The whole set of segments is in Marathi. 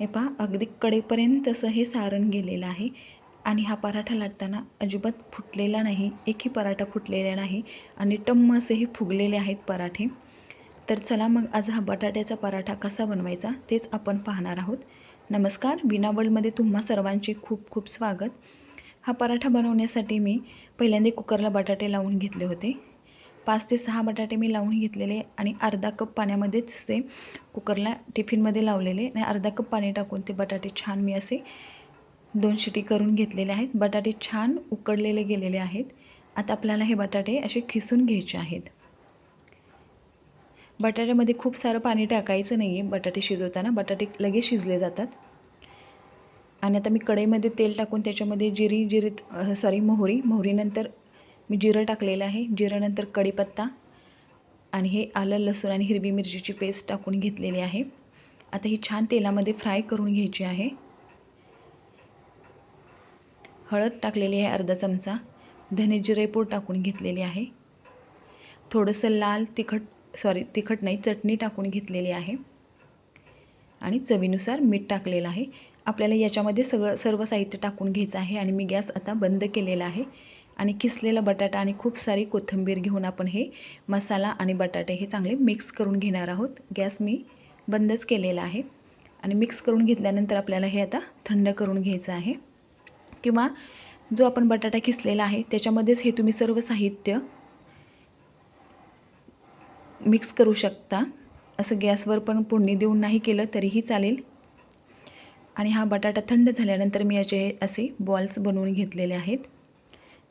हे पहा अगदी कडेपर्यंत असं हे सारण गेलेलं आहे. आणि हा पराठा लाटताना अजिबात फुटलेला नाही एकही पराठा फुटलेला नाही आणि टम्म असेही फुगलेले आहेत पराठे. तर चला मग आज हा बटाट्याचा पराठा कसा बनवायचा तेच आपण पाहणार आहोत. नमस्कार बिना वर्ल्डमध्ये तुम्हा सर्वांचे खूप खूप स्वागत. हा पराठा बनवण्यासाठी मी पहिल्यांदा कुकरला बटाटे लावून घेतले होते. पाच ते सहा बटाटे मी लावून घेतलेले आणि अर्धा कप पाण्यामध्येच ते कुकरला टिफिनमध्ये लावलेले आणि अर्धा कप पाणी टाकून ते बटाटे छान मी असे दोन शिटी करून घेतलेले आहेत. बटाटे छान उकडलेले गेलेले आहेत. आता आपल्याला हे बटाटे असे खिसून घ्यायचे आहेत. बटाट्यामध्ये खूप सारं पाणी टाकायचं नाही आहे बटाटे शिजवताना. बटाटे लगेच शिजले जातात. आणि आता मी कढईमध्ये तेल टाकून त्याच्यामध्ये जिरी जिरीत सॉरी मोहरी. मोहरीनंतर मी जिरं टाकलेलं आहे. जिरानंतर कढीपत्ता आणि हे आलं लसूण आणि हिरवी मिरचीची पेस्ट टाकून घेतलेली आहे. आता ही छान तेलामध्ये फ्राय करून घ्यायची आहे. हळद टाकलेली आहे अर्धा चमचा. धने जिरेपूड टाकून घेतलेली आहे. थोडंसं लाल तिखट सॉरी तिखट नाही चटणी टाकून घेतलेली आहे. आणि चवीनुसार मीठ टाकलेलं आहे. आपल्याला याच्यामध्ये सगळं सर्व साहित्य टाकून घ्यायचं आहे आणि मी गॅस आता बंद केलेला आहे. आणि किसलेला बटाटा आणि खूप सारी कोथिंबीर घेऊन आपण हे मसाला आणि बटाटे हे चांगले मिक्स करून घेणार आहोत. गॅस मी बंदच केलेला आहे. आणि मिक्स करून घेतल्यानंतर आपल्याला हे आता थंड करून घ्यायचं आहे. किंवा जो आपण बटाटा किसलेला आहे त्याच्यामध्येच हे तुम्ही सर्व साहित्य मिक्स करू शकता. असं गॅसवर पण फोडणी देऊन नाही केलं तरीही चालेल. आणि हा बटाटा थंड झाल्यानंतर मी याचे असे बॉल्स बनवून घेतलेले आहेत.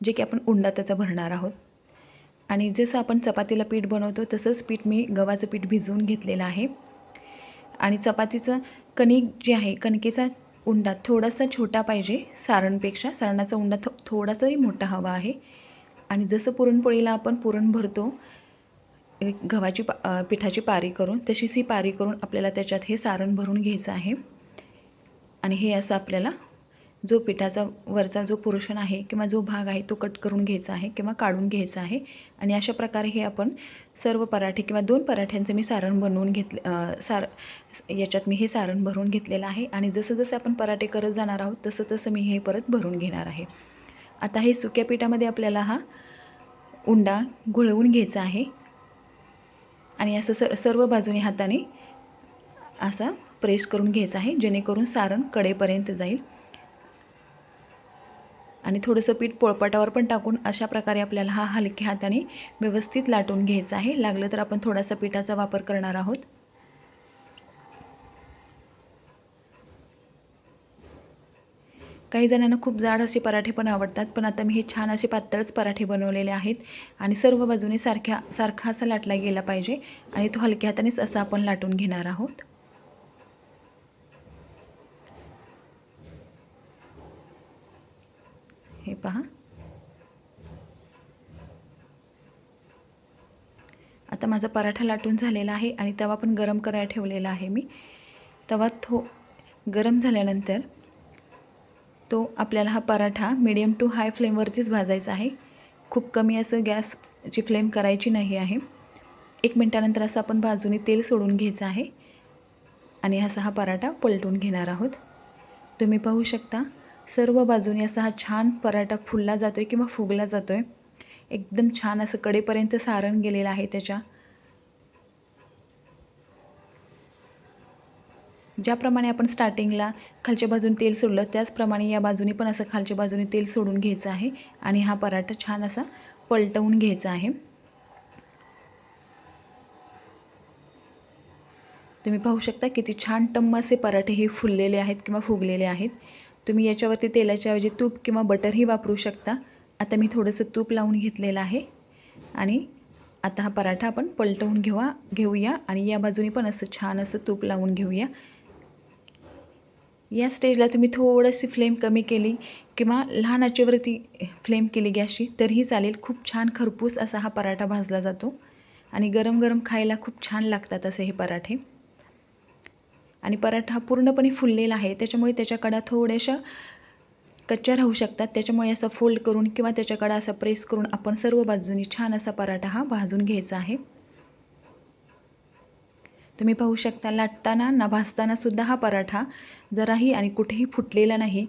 जे की आपण उंडा त्याचा भरणार आहोत. आणि जसं आपण चपातीला पीठ बनवतो तसंच पीठ मी गव्हाचं पीठ भिजवून घेतलेलं आहे. आणि चपातीचं कणिक जे आहे कणकेचा उंडा थोडासा छोटा पाहिजे सारणपेक्षा. सारणाचा उंडा थो थोडासाही मोठा हवा आहे. आणि जसं पुरणपोळीला आपण पुरण भरतो एक गव्हाची पा पिठाची पारी करून तशीच ही पारी करून आपल्याला त्याच्यात हे सारण भरून घ्यायचं आहे. आणि हे असं आपल्याला जो पिठाचा वरचा जो पोर्शन आहे किंवा जो भाग आहे तो कट करून घ्यायचा आहे किंवा काढून घ्यायचा आहे. आणि अशा प्रकारे हे आपण सर्व पराठे किंवा दोन पराठ्यांचं मी सारण बनवून घेतले सार याच्यात मी हे सारण भरून घेतलेलं आहे. आणि जसं जसं आपण पराठे करत जाणार आहोत तसं तसं मी हे परत भरून घेणार आहे. आता हे सुक्या पिठामध्ये आपल्याला हा उंडा घुळवून घ्यायचा आहे. आणि असं सर सर्व बाजूने हाताने असा प्रेस करून घ्यायचा आहे जेणेकरून सारण कडेपर्यंत जाईल. आणि थोडंसं पीठ पोळपाटावर पण टाकून अशा प्रकारे आपल्याला हा हलक्या हाताने व्यवस्थित लाटून घ्यायचा आहे. लागलं तर आपण थोडासा पिठाचा वापर करणार आहोत. काही जणांना खूप जाड असे पराठे पण आवडतात पण आता मी हे छान असे पातळच पराठे बनवलेले आहेत आणि सर्व बाजूने सारख्या सारखा असा लाटला गेला पाहिजे आणि तो हलक्या हातानेच असा आपण लाटून घेणार आहोत. हे पहा. आता माझा पराठा लाटून झालेला आहे आणि तवा पण गरम करायला ठेवलेला आहे मी. तवा थो गरम झाल्यानंतर तो आपल्याला हा पराठा मिडियम टू हाय फ्लेमवरतीच भाजायचा आहे. खूप कमी असं गॅसची फ्लेम करायची नाही आहे. एक मिनटानंतर असं आपण बाजूने तेल सोडून घ्यायचं आहे. आणि असा हा पराठा पलटून घेणार आहोत. तुम्ही पाहू शकता. सर्व बाजूने असा हा छान पराठा फुलला जातो आहे किंवा फुगला जातो आहे एकदम छान असं कडेपर्यंत सारण गेलेलं आहे त्याच्या. ज्याप्रमाणे आपण स्टार्टिंगला खालच्या बाजूने तेल सोडलं त्याचप्रमाणे या बाजूने पण असं खालच्या बाजूने तेल सोडून घ्यायचं आहे आणि हा पराठा छान असा पलटवून घ्यायचा आहे. तुम्ही पाहू शकता किती छान टम्म असे पराठे हे फुललेले आहेत किंवा फुगलेले आहेत. तुम्ही याच्यावरती तेलाच्या ऐवजी तूप किंवा बटरही वापरू शकता. आता मी थोडंसं तूप लावून घेतलेलं आहे. आणि आता हा पराठा आपण पलटवून घेवा घेऊया. आणि या बाजूने पण असं छान असं तूप लावून घेऊया. या स्टेजला तुम्ही थोडीशी फ्लेम कमी केली किंवा लहान आचेवरती फ्लेम केली गॅसची तरीही चालेल. खूप छान खरपूस असा हा पराठा भाजला जातो. आणि गरम गरम खायला खूप छान लागतात असे हे पराठे. आणि पराठा पूर्णपणे फुललेला आहे. त्याच्यामुळे त्याच्याकडं थोड्याशा कच्च्या राहू शकतात. त्याच्यामुळे असं फोल्ड करून किंवा त्याच्याकडं असं प्रेस करून आपण सर्व बाजूनी छान असा पराठा हा भाजून घ्यायचा आहे. तुम्ही पाहू शकता लाटताना ना भाजतानासुद्धा हा पराठा जराही आणि कुठेही फुटलेला नाही.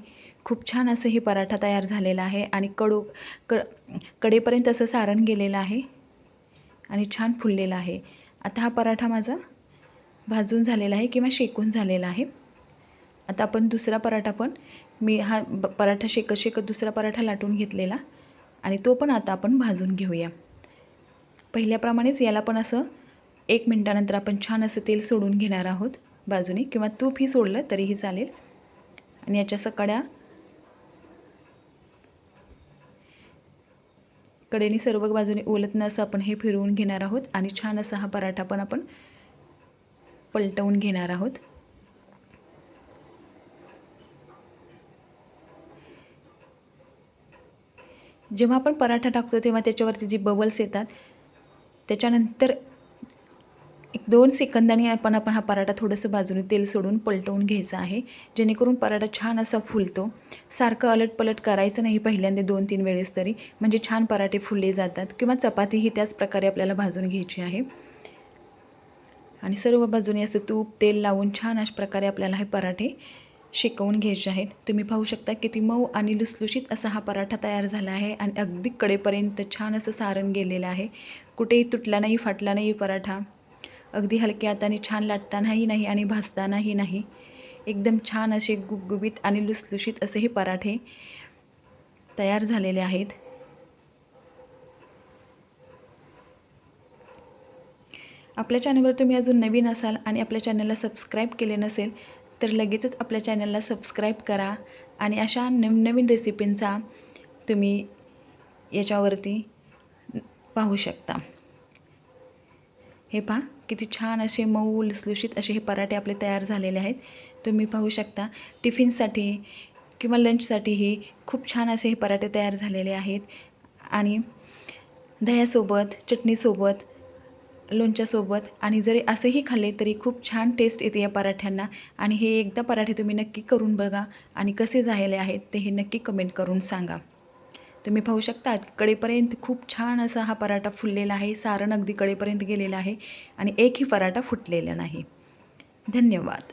खूप छान असं हे पराठा तयार झालेला आहे आणि कडू क कडेपर्यंत असं सारण गेलेलं आहे आणि छान फुललेला आहे. आता हा पराठा माझा भाजून झालेला आहे किंवा शेकून झालेला आहे. आता आपण दुसरा पराठा पण मी हा ब पराठा शेकत शेकत दुसरा पराठा लाटून घेतलेला आणि तो पण आता आपण भाजून घेऊया. पहिल्याप्रमाणेच याला पण असं एक मिनटानंतर आपण छान असं तेल सोडून घेणार आहोत बाजूने किंवा तूपही सोडलं तरीही चालेल. आणि याच्या सकाड्या कडेने सर्व बाजूने ओलत असं आपण हे फिरवून घेणार आहोत आणि छान असा हा पराठा पण आपण पलटवून घेणार आहोत. जेव्हा आपण पराठा टाकतो तेव्हा त्याच्यावरती जी बबल्स येतात त्याच्यानंतर एक दोन सेकंदांनी आपण आपण हा पराठा थोडंसं बाजूने तेल सोडून पलटवून घ्यायचा आहे. जेणेकरून पराठा छान असा फुलतो. सारखं अलटपलट करायचं नाही पहिल्यांदा दोन तीन वेळेस तरी. म्हणजे छान पराठे फुलले जातात किंवा चपातीही त्याच प्रकारे आपल्याला भाजून घ्यायची आहे. आणि सर्व बाजूने असं तूप तेल लावून छान अशा प्रकारे आपल्याला हे पराठे शेकवून घ्यायचे आहेत. तुम्ही पाहू शकता किती मऊ आणि लुसलुशीत असा हा पराठा तयार झाला आहे आणि अगदी कडेपर्यंत छान असं सारण गेलेलं आहे. कुठेही तुटला नाही फाटला नाही पराठा. अगदी हलक्या हाताने छान लाटतानाही नाही आणि भाजतानाही नाही. एकदम छान असे गुबगुबीत आणि लुसलुशीत असे हे पराठे तयार झालेले आहेत. आपल्या चॅनलवर तुम्ही अजून नवीन असाल आणि आपल्या चॅनलला सबस्क्राईब केले नसेल तर लगेचच आपल्या चॅनलला सबस्क्राईब करा आणि अशा नवनवीन रेसिपींचा तुम्ही याच्यावरती पाहू शकता. हे पहा किती छान असे मऊ लुसलुशीत असे हे पराठे आपले तयार झालेले आहेत. तुम्ही पाहू शकता टिफिनसाठी किंवा लंचसाठीही खूप छान असे हे पराठे तयार झालेले आहेत. आणि दह्यासोबत चटणीसोबत लोणच्यासोबत आणि जरी असंही खाल्ले तरी खूप छान टेस्ट येते या पराठ्यांना. आणि हे एकदा पराठे तुम्ही नक्की करून बघा आणि कसे झालेले आहेत ते हे नक्की कमेंट करून सांगा. तुम्ही पाहू शकता कडेपर्यंत खूप छान असा हा पराठा फुललेला आहे सारण अगदी कडेपर्यंत गेलेला आहे आणि एकही पराठा फुटलेला नाही. धन्यवाद.